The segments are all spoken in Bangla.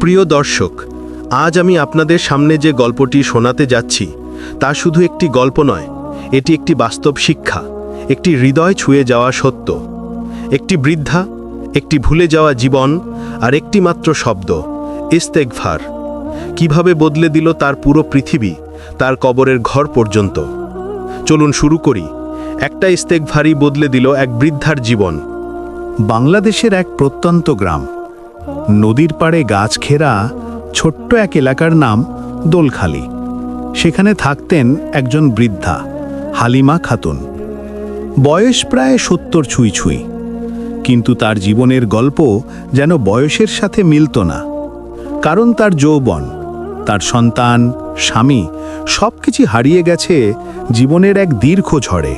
প্রিয় দর্শক, আজ আমি আপনাদের সামনে যে গল্পটি শোনাতে যাচ্ছি, তা শুধু একটি গল্প নয়, এটি একটি বাস্তব শিক্ষা, একটি হৃদয় ছুঁয়ে যাওয়া সত্য। একটি বৃদ্ধা, একটি ভুলে যাওয়া জীবন, আর একটি মাত্র শব্দ ইস্তেকভার কীভাবে বদলে দিল তার পুরো পৃথিবী, তার কবরের ঘর পর্যন্ত? চলুন শুরু করি। একটা ইস্তেকভারই বদলে দিল এক বৃদ্ধার জীবন। বাংলাদেশের এক প্রত্যন্ত গ্রাম। নদীর পাড়ে গাছ ঘেরা ছোট্ট এক এলাকার নাম দোলখালি। সেখানে থাকতেন একজন বৃদ্ধা, হালিমা খাতুন। বয়স প্রায় সত্তর ছুঁই ছুঁই। কিন্তু তার জীবনের গল্প যেন বয়সের সাথে মিলত না। কারণ তার যৌবন, তার সন্তান, স্বামী সব কিছু হারিয়ে গেছে জীবনের এক দীর্ঘ ঝড়ে।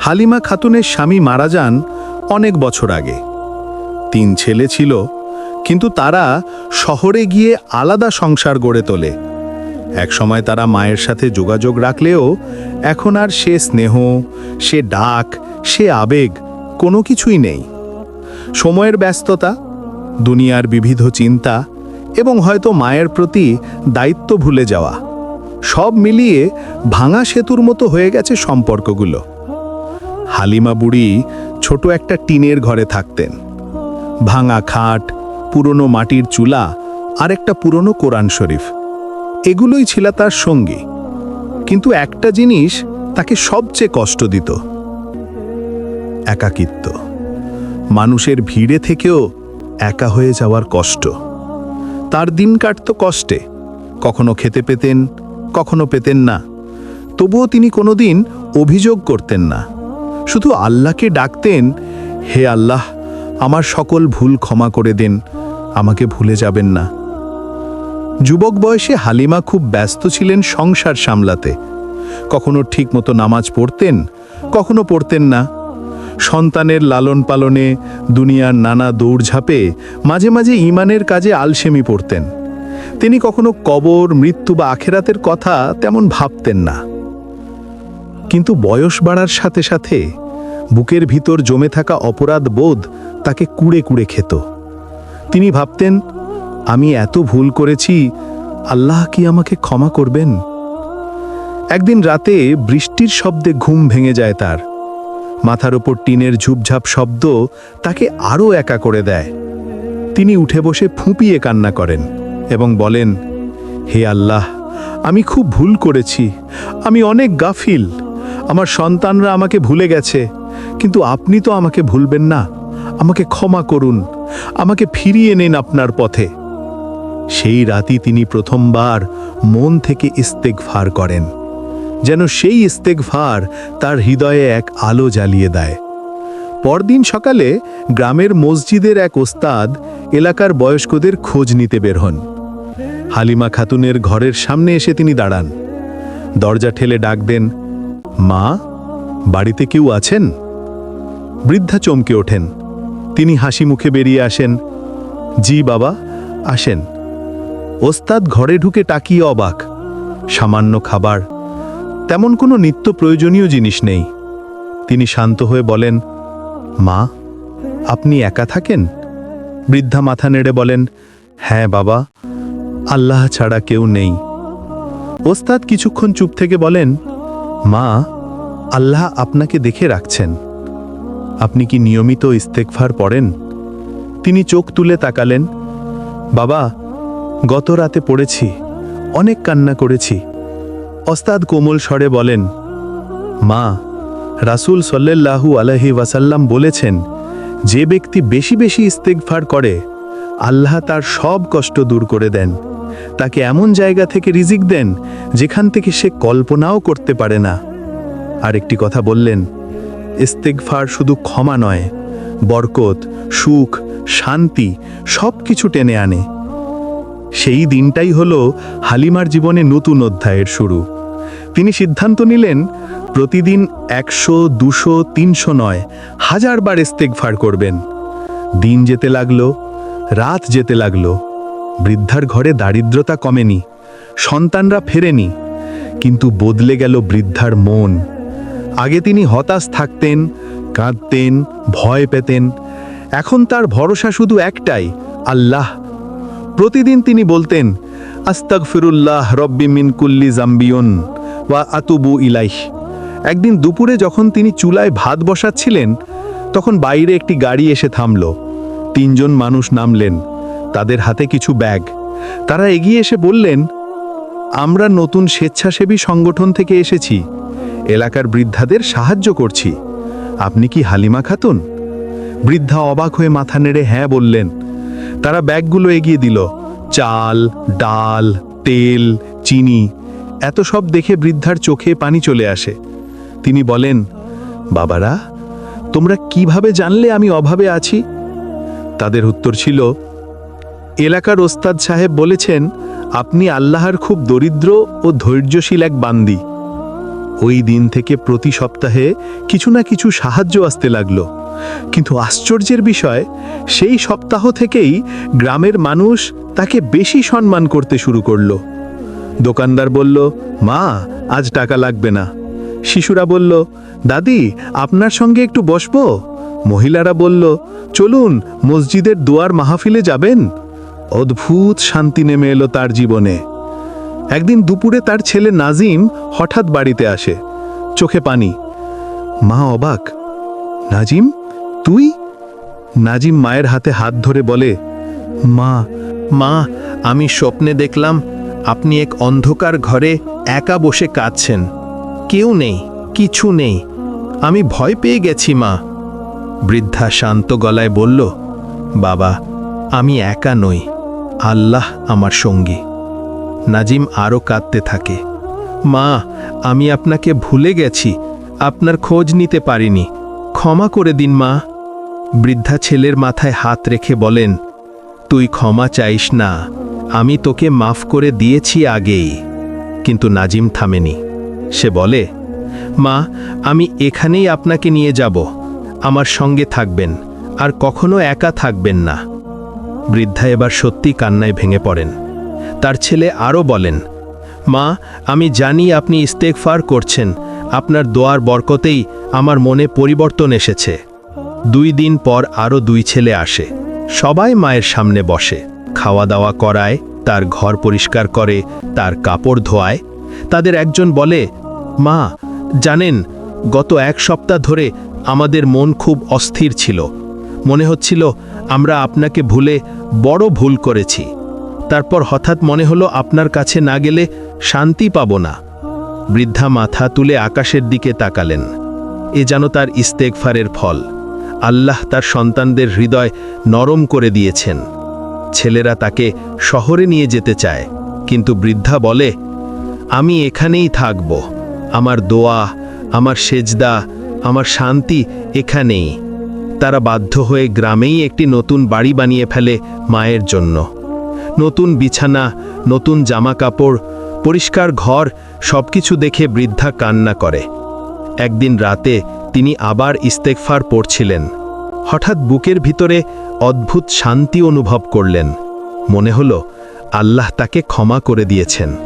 হালিমা খাতুনের স্বামী মারা যান অনেক বছর আগে। তিন ছেলে ছিল, কিন্তু তারা শহরে গিয়ে আলাদা সংসার গড়ে তোলে। একসময় তারা মায়ের সাথে যোগাযোগ রাখলেও এখন আর সে স্নেহ, সে ডাক, সে আবেগ কোনো কিছুই নেই। সময়ের ব্যস্ততা, দুনিয়ার বিবিধ চিন্তা এবং হয়তো মায়ের প্রতি দায়িত্ব ভুলে যাওয়া, সব মিলিয়ে ভাঙা সেতুর মতো হয়ে গেছে সম্পর্কগুলো। হালিমা বুড়ি ছোট একটা টিনের ঘরে থাকতেন। ভাঙা খাট, পুরনো মাটির চুলা আর একটা পুরনো কোরআন শরীফ। এগুলোই ছিল তার সঙ্গী। কিন্তু একটা জিনিস তাকে সবচেয়ে কষ্ট দিত। একাকিত্ব। মানুষের ভিড়ে থেকেও একা হয়ে যাওয়ার কষ্ট। তার দিন কাটত কষ্টে। কখনো খেতে পেতেন, কখনো পেতেন না। তবুও তিনি কোনোদিন অভিযোগ করতেন না। শুধু আল্লাহকে ডাকতেন, হে আল্লাহ আমার সকল ভুল ক্ষমা করে দেন, আমাকে ভুলে যাবেন না। যুবক বয়সে হালিমা খুব ব্যস্ত ছিলেন সংসার সামলাতে। কখনো ঠিকমতো নামাজ পড়তেন, কখনো পড়তেন না। সন্তানের লালন পালনে দুনিয়ার নানা দৌড়ঝাঁপে মাঝে মাঝে ইমানের কাজে আলসেমি পড়তেন। তিনি কখনো কবর, মৃত্যু বা আখেরাতের কথা তেমন ভাবতেন না। কিন্তু বয়স বাড়ার সাথে সাথে বুকের ভিতর জমে থাকা অপরাধ বোধ তাকে কুড়ে কুড়ে খেত। তিনি ভাবতেন, আমি এত ভুল করেছি, আল্লাহ কি আমাকে ক্ষমা করবেন? একদিন রাতে বৃষ্টির শব্দে ঘুম ভেঙে যায় তার। মাথার ওপর টিনের ঝুপঝাপ শব্দ তাকে আরও একা করে দেয়। তিনি উঠে বসে ফুঁপিয়ে কান্না করেন এবং বলেন, হে আল্লাহ, আমি খুব ভুল করেছি। আমি অনেক গাফিল। আমার সন্তানরা আমাকে ভুলে গেছে, কিন্তু আপনি তো আমাকে ভুলবেন না। আমাকে ক্ষমা করুন, আমাকে ফিরিয়ে নেন আপনার পথে। সেই রাতি তিনি প্রথমবার মন থেকে ইস্তেকফার করেন, যেন সেই ইস্তেকফার তার হৃদয়ে এক আলো জ্বালিয়ে দেয়। পরদিন সকালে গ্রামের মসজিদের এক ওস্তাদ এলাকার বয়স্কদের খোঁজ নিতে বের হন। হালিমা খাতুনের ঘরের সামনে এসে তিনি দাঁড়ান। দরজা ঠেলে ডাক দেন, মা, বাড়িতে কেউ আছেন? বৃদ্ধা চমকে ওঠেন। তিনি হাসি মুখে বেরিয়ে আসেন, জি বাবা, আসেন। ওস্তাদ ঘরে ঢুকে টাকিয়ে অবাক। সামান্য খাবার, তেমন কোনো নিত্য প্রয়োজনীয় জিনিস নেই। তিনি শান্ত হয়ে বলেন, মা, আপনি একা থাকেন? বৃদ্ধা মাথা নেড়ে বলেন হ্যাঁ বাবা, আল্লাহ ছাড়া কেউ নেই। ওস্তাদ কিছুক্ষণ চুপ থেকে বলেন, মা, আল্লাহ আপনাকে দেখে রাখছেন। আপনি কি নিয়মিত ইস্তেকফার পড়েন? তিনি চোখ তুলে তাকালেন। বাবা, গত রাতে পড়েছি, অনেক কান্না করেছি। ওস্তাদ কোমল স্বরে বলেন, মা, রাসূল সল্লাল্লাহু আলহি ওয়াসাল্লাম বলেছেন, যে ব্যক্তি বেশি বেশি ইস্তেকফার করে, আল্লাহ তার সব কষ্ট দূর করে দেন। তাকে এমন জায়গা থেকে রিজিক দেন, যেখান থেকে সে কল্পনাও করতে পারে না। আর একটি কথা বললেন ইস্তেকফার শুধু ক্ষমা নয়, বরকত, সুখ, শান্তি সব কিছু টেনে আনে। সেই দিনটাই হল হালিমার জীবনে নতুন অধ্যায়ের শুরু। তিনি সিদ্ধান্ত নিলেন, প্রতিদিন একশো, দুশো, তিনশো নয়, হাজার বার ইস্তেকফার করবেন। দিন যেতে লাগল, রাত যেতে লাগল। বৃদ্ধার ঘরে দারিদ্রতা কমেনি, সন্তানরা ফেরেনি, কিন্তু বদলে গেল বৃদ্ধার মন। আগে তিনি হতাশ থাকতেন, কাঁদতেন, ভয় পেতেন। এখন তার ভরসা শুধু একটাই, আল্লাহ। প্রতিদিন তিনি বলতেন আস্তাক ফিরুল্লাহ রব্বি মিন কুল্লি জাম্বিয়ন ওয়া আতুবু ইলাইহ। একদিন দুপুরে যখন তিনি চুলায় ভাত বসাচ্ছিলেন, তখন বাইরে একটি গাড়ি এসে থামল। তিনজন মানুষ নামলেন, তাদের হাতে কিছু ব্যাগ। তারা এগিয়ে এসে বললেন, আমরা নতুন স্বেচ্ছাসেবী সংগঠন থেকে এসেছি। এলাকার বৃদ্ধাদের সাহায্য করছি। আপনি কি হালিমা খাতুন? বৃদ্ধা অবাক হয়ে মাথা নেড়ে হ্যাঁ বললেন। তারা ব্যাগগুলো এগিয়ে দিল। চাল, ডাল, তেল, চিনি, এত সব দেখে বৃদ্ধার চোখে পানি চলে আসে। তিনি বলেন, বাবারা, তোমরা কীভাবে জানলে আমি অভাবে আছি? তাদের উত্তর ছিল, এলাকার ওস্তাদ সাহেব বলেছেন, আপনি আল্লাহর খুব দরিদ্র ও ধৈর্যশীল এক বান্দি। ওই দিন থেকে প্রতি সপ্তাহে কিছু না কিছু সাহায্য আসতে লাগল। কিন্তু আশ্চর্যের বিষয়, সেই সপ্তাহ থেকেই গ্রামের মানুষ তাকে বেশি সম্মান করতে শুরু করল। দোকানদার বলল, মা, আজ টাকা লাগবে না। শিশুরা বলল, দাদি, আপনার সঙ্গে একটু বসবো? মহিলারা বলল, চলুন, মসজিদের দুয়ার মাহফিলে যাবেন। অদ্ভুত শান্তি নেমে এলো তার জীবনে। একদিন দুপুরে তার ছেলে নাজিম হঠাৎ বাড়িতে আসে। চোখে পানি। মা অবাক। নাজিম, তুই? নাজিম মায়ের হাতে হাত ধরে বলে, মা মা, আমি স্বপ্নে দেখলাম আপনি এক অন্ধকার ঘরে একা বসে কাঁদছেন। কেউ নেই, কিছু নেই। আমি ভয় পেয়ে গেছি, মা। বৃদ্ধা শান্ত গলায় বলল, বাবা, আমি একা নই। আল্লাহ আমার সঙ্গী। নাজিম আরও কাঁদতে থাকে। মা, আমি আপনাকে ভুলে গেছি। আপনার খোঁজ নিতে পারিনি। ক্ষমা করে দিন, মা। বৃদ্ধা ছেলের মাথায় হাত রেখে বলেন, তুই ক্ষমা চাইস না। আমি তোকে মাফ করে দিয়েছি আগেই। কিন্তু নাজিম থামেনি। সে বলে, মা, আমি এখানেই আপনাকে নিয়ে যাব। আমার সঙ্গে থাকবেন, আর কখনো একা থাকবেন না। বৃদ্ধা এবার সত্যি কান্নায় ভেঙে পড়েন। তার ছেলে আরও বলেন, মা, আমি জানি আপনি ইস্তেকফার করছেন। আপনার দোয়ার বরকতেই আমার মনে পরিবর্তন এসেছে। দুই দিন পর আরও দুই ছেলে আসে। সবাই মায়ের সামনে বসে। খাওয়া দাওয়া করায়, তার ঘর পরিষ্কার করে, তার কাপড় ধোয়ায়। তাদের একজন বলে, মা, জানেন, গত এক সপ্তাহ ধরে আমাদের মন খুব অস্থির ছিল। মনে হচ্ছিল আমরা আপনাকে ভুলে বড় ভুল করেছি। তারপর হঠাৎ মনে হলো আপনার কাছে না গেলে শান্তি পাব না। বৃদ্ধা মাথা তুলে আকাশের দিকে তাকালেন। এ যেন তার ইস্তেকফারের ফল। আল্লাহ তার সন্তানদের হৃদয় নরম করে দিয়েছেন। ছেলেরা তাকে শহরে নিয়ে যেতে চায়, কিন্তু বৃদ্ধা বলে, আমি এখানেই থাকব। আমার দোয়া, আমার সেজদা, আমার শান্তি এখানেই। তারা বাধ্য হয়ে গ্রামেই একটি নতুন বাড়ি বানিয়ে ফেলে মায়ের জন্য। নতুন বিছানা, নতুন জামা কাপড় পরিষ্কার ঘর, সবকিছু দেখে বৃদ্ধা কান্না করে। একদিন রাতে তিনি আবার ইস্তেকফার পড়ছিলেন। হঠাৎ বুকের ভিতরে অদ্ভুত শান্তি অনুভব করলেন। মনে হলো, আল্লাহ তাকে ক্ষমা করে দিয়েছেন।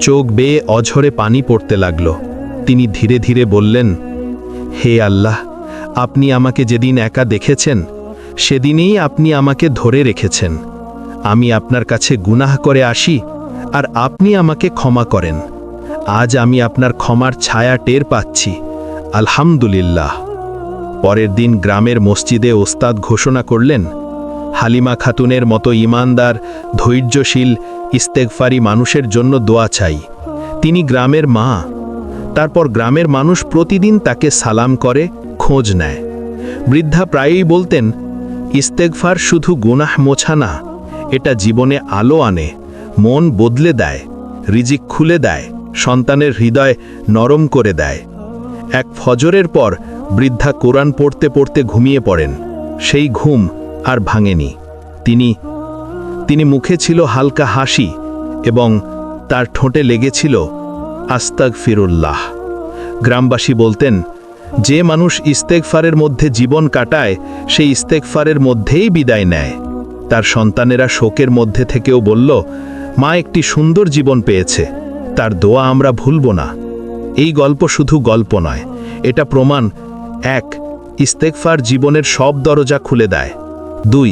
চোখ বেয়ে অঝরে পানি পড়তে লাগল। তিনি ধীরে ধীরে বললেন, হে আল্লাহ, আপনি আমাকে যেদিন একা দেখেছেন, সেদিনেই আপনি আমাকে ধরে রেখেছেন। আমি আপনার কাছে গুনাহ করে আসি, আর আপনি আমাকে ক্ষমা করেন। আজ আমি আপনার ক্ষমার ছায়া টের পাচ্ছি। আলহামদুলিল্লাহ। পরের দিন গ্রামের মসজিদে ওস্তাদ ঘোষণা করলেন, হালিমা খাতুনের মতো ইমানদার, ধৈর্যশীল ইস্তেকফারি মানুষের জন্য দোয়া চাই। তিনি গ্রামের মা। তারপর গ্রামের মানুষ প্রতিদিন তাকে সালাম করে, খোঁজ নেয়। বৃদ্ধা প্রায়ই বলতেন ইস্তেকফার শুধু গুনাহ মোছা না এটা জীবনে আলো আনে, মন বদলে দেয়, রিজিক খুলে দেয়, সন্তানের হৃদয় নরম করে দেয়। এক ফজরের পর বৃদ্ধা কোরআন পড়তে পড়তে ঘুমিয়ে পড়েন। সেই ঘুম আর ভাঙেনি। তিনি তিনি মুখে ছিল হালকা হাসি এবং তার ঠোঁটে লেগেছিল আস্তাক ফিরুল্লাহ গ্রামবাসী বলতেন, যে মানুষ ইস্তেকফারের মধ্যে জীবন কাটায়, সেই ইস্তেকফারের মধ্যেই বিদায় নেয়। তার সন্তানেরা শোকের মধ্যে থেকেও বলল, মা একটি সুন্দর জীবন পেয়েছে, তার দোয়া আমরা ভুলব না। এই গল্প শুধু গল্প নয়, এটা প্রমাণ। এক ইস্তেকফার জীবনের সব দরজা খুলে দেয়। দুই,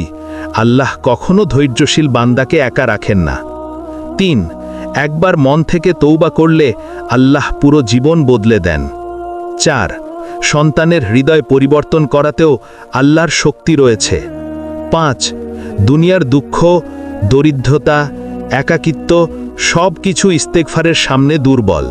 আল্লাহ কখনো ধৈর্যশীল বান্দাকে একা রাখেন না। তিন, একবার মন থেকে তৌবা করলে আল্লাহ পুরো জীবন বদলে দেন। চার, সন্তানের হৃদয় পরিবর্তন করাতেও আল্লাহর শক্তি রয়েছে। পাঁচ দুনিয়ার দুঃখ দরিদ্রতা একাকিত্ব সব কিছু ইস্তেকফারের সামনে দুর্বল।